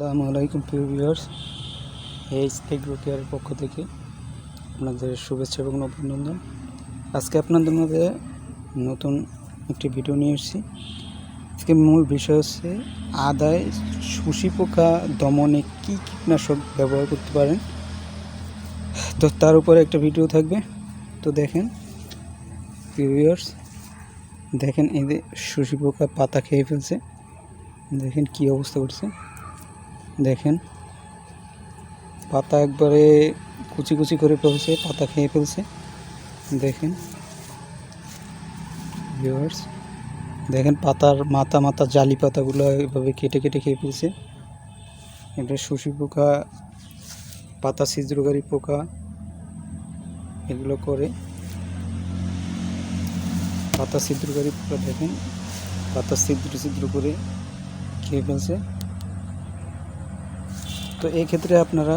আসসালামু আলাইকুম, প্রিয় ভিউয়ার্স। এইচ এগ্রো কেয়ারের পক্ষ থেকে আপনাদের শুভেচ্ছা এবং অভিনন্দন। আজকে আপনাদের মধ্যে নতুন একটি ভিডিও নিয়ে এসেছি। আজকে মূল বিষয় হচ্ছে, আদায় শুষি পোকা দমনে কী কীটনাশক ব্যবহার করতে পারেন? তো তার উপরে একটা ভিডিও থাকবে। তো দেখেন ভিউয়ার্স, দেখেন এই যে শুষি পোকা পাতা খেয়ে ফেলছে। দেখেন কি অবস্থা করছে। দেখেন। পাতা একবারে কুচি কুচি করে ফেলছে, পাতা খেয়ে ফেলছে। দেখেন। ভিউয়ার্স দেখেন পাতার মাথা মাথা জালি পাতাগুলো এভাবে কেটে কেটে খেয়ে ফেলছে। এটা শুষি পোকা, পাতা ছিদ্রকারী পোকা, এগুলো করে। পাতা ছিদ্রকারী পোকা দেখেন, পাতা ছিদ্র ছিদ্র করে খেয়ে ফেলছে। তো এই ক্ষেত্রে আপনারা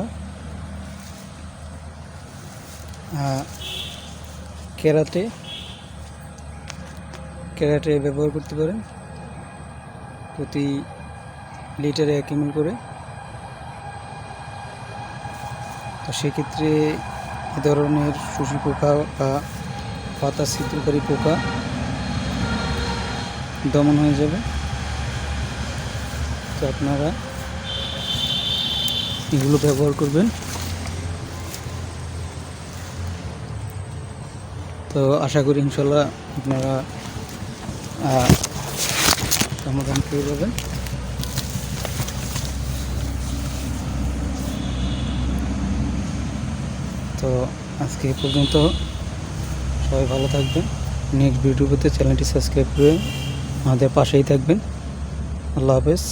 আহ, কেরাটে কেরাটে ব্যবহার করতে পারেন। প্রতি লিটারে এক এমএল করে। তো সেক্ষেত্রে এ ধরনের শুষি পোকা বা পাতা ছিদ্রকারী পোকা দমন হয়ে যাবে। তো আপনারা এগুলো ব্যবহার করবেন। তো আশা করি ইনশাল্লাহ আপনারা সমাধান পেয়ে যাবেন। তো আজকে এ পর্যন্ত সবাই ভালো থাকবেন। নেক্সট ভিডিও পেতে চ্যানেলটি সাবস্ক্রাইব করে আমাদের পাশেই থাকবেন। আল্লাহ হাফেজ।